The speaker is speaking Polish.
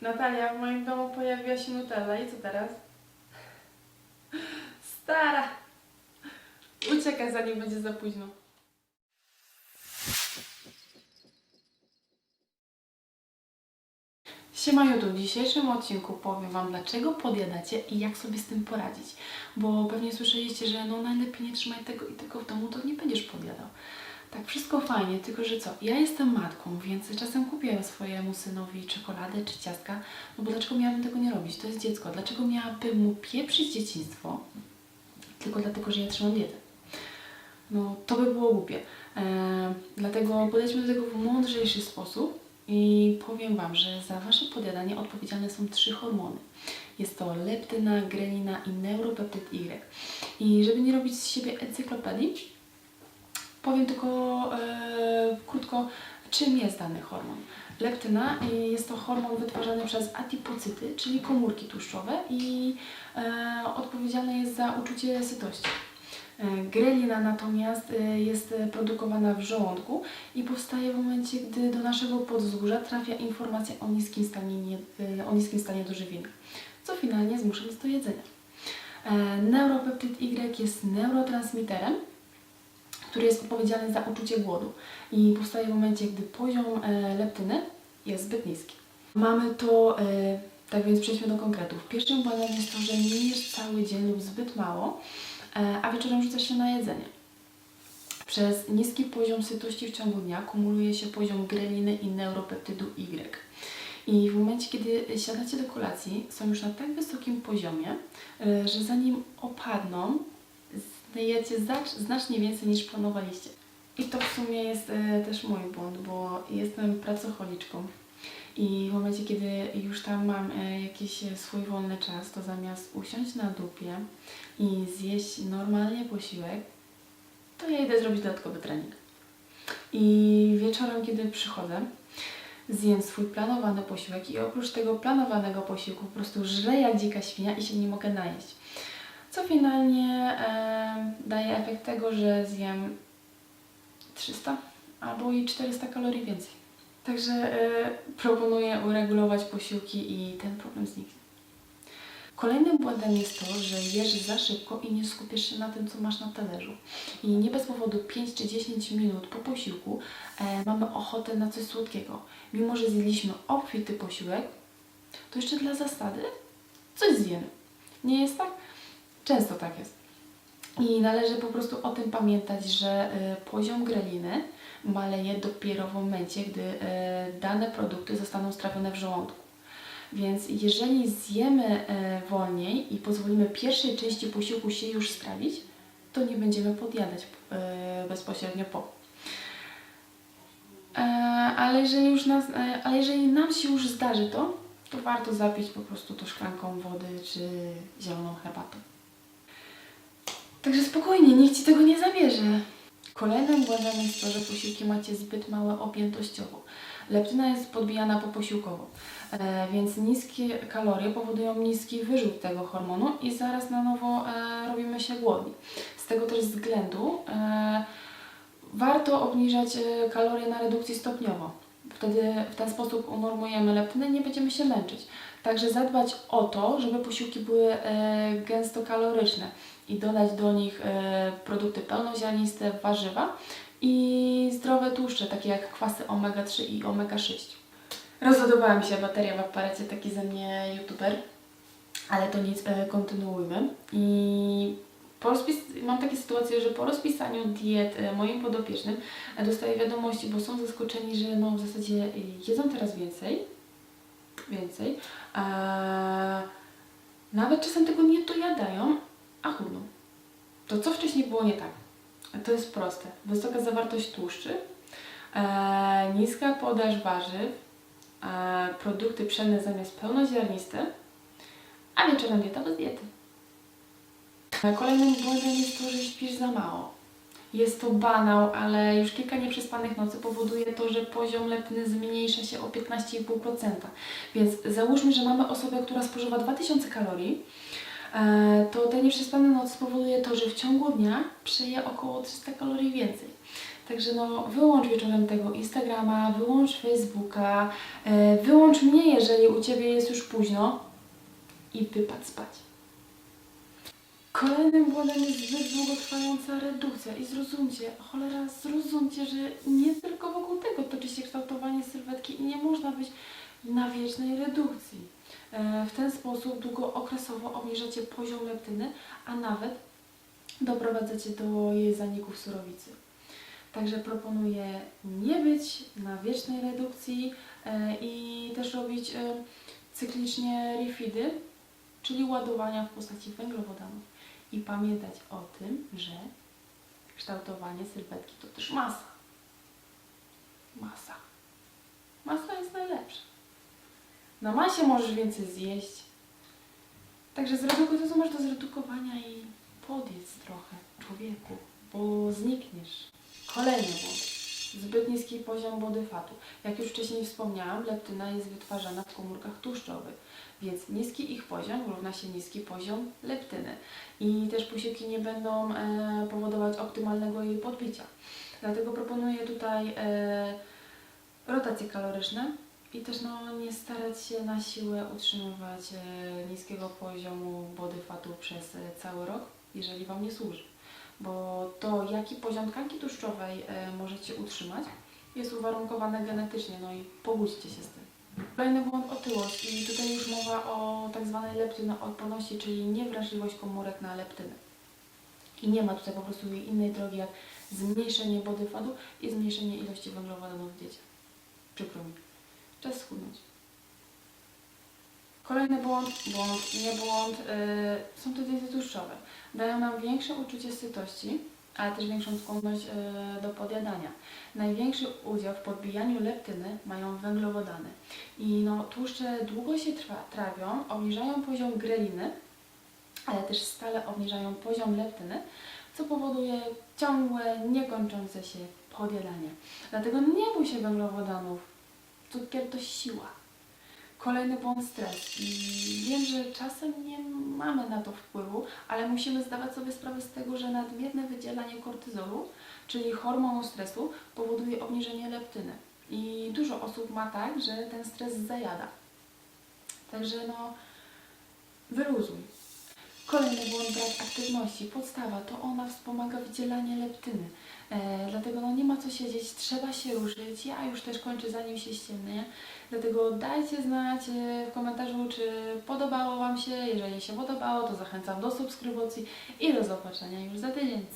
Natalia, w moim domu pojawiła się Nutella i co teraz? Stara! Uciekaj zanim będzie za późno. Siema YouTube, w dzisiejszym odcinku powiem Wam dlaczego podjadacie i jak sobie z tym poradzić. Bo pewnie słyszeliście, że no najlepiej nie trzymaj tego i tego w domu, to nie będziesz podjadał. Tak, wszystko fajnie, tylko że co? Ja jestem matką, więc czasem kupię swojemu synowi czekoladę czy ciastka, no bo dlaczego miałabym tego nie robić? To jest dziecko. Dlaczego miałabym mu pieprzyć dzieciństwo? Tylko dlatego, że ja trzymam dietę. No, to by było głupie. E, dlatego podejdźmy do tego w mądrzejszy sposób i powiem Wam, że za Wasze podjadanie odpowiedzialne są trzy hormony. Jest to leptyna, grelina i neuropeptyd Y. I żeby nie robić z siebie encyklopedii, powiem tylko e, krótko, czym jest dany hormon. Leptyna jest to hormon wytwarzany przez adipocyty, czyli komórki tłuszczowe i e, odpowiedzialny jest za uczucie sytości. E, Grelina natomiast e, jest produkowana w żołądku i powstaje w momencie, gdy do naszego podzgórza trafia informacja o niskim stanie, nie, e, o niskim stanie dożywienia, co finalnie zmusza nas do jedzenia. Neuropeptyd Y jest neurotransmiterem, który jest odpowiedzialny za uczucie głodu i powstaje w momencie, gdy poziom e, leptyny jest zbyt niski. Mamy to, e, tak więc przejdźmy do konkretów. Pierwszym błędem jest to, że nie jesz cały dzień lub zbyt mało, e, a wieczorem rzucasz się na jedzenie. Przez niski poziom sytości w ciągu dnia kumuluje się poziom greliny i neuropeptydu Y. I w momencie, kiedy siadacie do kolacji, są już na tak wysokim poziomie, że zanim opadną, zjecie zacz- znacznie więcej niż planowaliście. I to w sumie jest e, też mój błąd, bo jestem pracocholiczką. I w momencie, kiedy już tam mam e, jakiś e, swój wolny czas, to zamiast usiąść na dupie i zjeść normalnie posiłek, to ja idę zrobić dodatkowy trening. I wieczorem, kiedy przychodzę, zjem swój planowany posiłek i oprócz tego planowanego posiłku po prostu żrę jak dzika świnia i się nie mogę najeść. Co finalnie daje efekt tego, że zjem 300 albo i 400 kalorii więcej. Także e, proponuję uregulować posiłki i ten problem zniknie. Kolejnym błędem jest to, że jesz za szybko i nie skupiasz się na tym, co masz na talerzu. I nie bez powodu 5 czy 10 minut po posiłku e, mamy ochotę na coś słodkiego. Mimo, że zjedliśmy obfity posiłek, to jeszcze dla zasady coś zjemy. Nie jest tak? Często tak jest. I należy po prostu o tym pamiętać, że y, poziom greliny maleje dopiero w momencie, gdy y, dane produkty zostaną strawione w żołądku. Więc jeżeli zjemy y, wolniej i pozwolimy pierwszej części posiłku się już strawić, to nie będziemy podjadać bezpośrednio po. E, ale jeżeli, już nas, ale jeżeli nam się już zdarzy to, to warto zapić po prostu to szklanką wody czy zieloną herbatą. Także spokojnie, nikt Ci tego nie zabierze. Kolejnym błędem jest to, że posiłki macie zbyt małe objętościowo. Leptyna jest podbijana poposiłkowo, e, więc niskie kalorie powodują niski wyrzut tego hormonu i zaraz na nowo e, robimy się głodni. Z tego też względu e, warto obniżać kalorie na redukcji stopniowo. Wtedy w ten sposób unormujemy leptynę nie będziemy się męczyć. Także zadbać o to, żeby posiłki były e, gęstokaloryczne i dodać do nich e, produkty pełnoziarniste, warzywa i zdrowe tłuszcze, takie jak kwasy omega-3 i omega-6. Rozładowała mi się bateria w aparacie, taki ze mnie youtuber, ale to nic, e, kontynuujmy. I po rozpis... mam takie sytuacje, że po rozpisaniu diet e, moim podopiecznym dostaję wiadomości, bo są zaskoczeni, że no w zasadzie jedzą teraz więcej, więcej, a nawet czasem tego nie dojadają, a chudną. To co wcześniej było nie tak? To jest proste. Wysoka zawartość tłuszczy, e, niska podaż warzyw, e, produkty pszenne zamiast pełnoziarniste, a wieczorem dieta bez diety. Kolejnym błędem jest to, że śpisz za mało. Jest to banał, ale już kilka nieprzespanych nocy powoduje to, że poziom leptyny zmniejsza się o 15,5%. Więc załóżmy, że mamy osobę, która spożywa 2000 kalorii, to te nieprzespane nocy spowoduje to, że w ciągu dnia przeje około 300 kalorii więcej. Także no, wyłącz wieczorem tego Instagrama, wyłącz Facebooka, e, wyłącz mnie, jeżeli u Ciebie jest już późno i wypad spać. Kolejnym błędem jest zbyt długotrwająca redukcja i zrozumcie, cholera, zrozumcie, że nie tylko wokół tego toczy się kształtowanie sylwetki i nie można być na wiecznej redukcji. E, W ten sposób długookresowo obniżacie poziom leptyny, a nawet doprowadzacie do jej zaniku w surowicy. Także proponuję nie być na wiecznej redukcji e, i też robić e, cyklicznie refidy, czyli ładowania w postaci węglowodanów. I pamiętać o tym, że kształtowanie sylwetki to też. Masa. Masa jest najlepsza. Na masie możesz więcej zjeść. Także zredukuj to, co masz do zredukowania i podjedz trochę, człowieku, bo znikniesz. Kolejny błąd. Zbyt niski poziom body fatu. Jak już wcześniej wspomniałam, leptyna jest wytwarzana w komórkach tłuszczowych, więc niski ich poziom równa się niski poziom leptyny. I też posiłki nie będą e, powodować optymalnego jej podbicia. Dlatego proponuję tutaj e, rotacje kaloryczne i też no, nie starać się na siłę utrzymywać e, niskiego poziomu body fatu przez e, cały rok, jeżeli Wam nie służy. Bo to, jaki poziom tkanki tłuszczowej e, możecie utrzymać, jest uwarunkowane genetycznie, no i pogódźcie się z tym. Kolejny błąd otyłość i tutaj już mowa o tak zwanej leptynoodporności, czyli niewrażliwość komórek na leptynę. I nie ma tutaj po prostu innej drogi jak zmniejszenie body fatu i zmniejszenie ilości węglowodanów w diecie. Przykro mi. Czas schudnąć. Kolejny błąd, błąd, nie błąd, yy, są to diety tłuszczowe. Dają nam większe uczucie sytości, ale też większą skłonność yy, do podjadania. Największy udział w podbijaniu leptyny mają węglowodany. I no, tłuszcze długo się trwa, trawią, obniżają poziom greliny, ale też stale obniżają poziom leptyny, co powoduje ciągłe, niekończące się podjadanie. Dlatego nie bój się węglowodanów. Cukier to siła. Kolejny błąd stres. I wiem, że czasem nie mamy na to wpływu, ale musimy zdawać sobie sprawę z tego, że nadmierne wydzielanie kortyzolu, czyli hormonu stresu, powoduje obniżenie leptyny. I dużo osób ma tak, że ten stres zajada. Także no, wyluzuj. Kolejny błąd, brak aktywności. Podstawa to ona wspomaga wydzielanie leptyny. E, dlatego no, nie ma co siedzieć, trzeba się ruszyć. Ja już też kończę zanim się ściemnie. Dlatego dajcie znać e, w komentarzu, czy podobało Wam się. Jeżeli się podobało, to zachęcam do subskrypcji i do zobaczenia już za tydzień.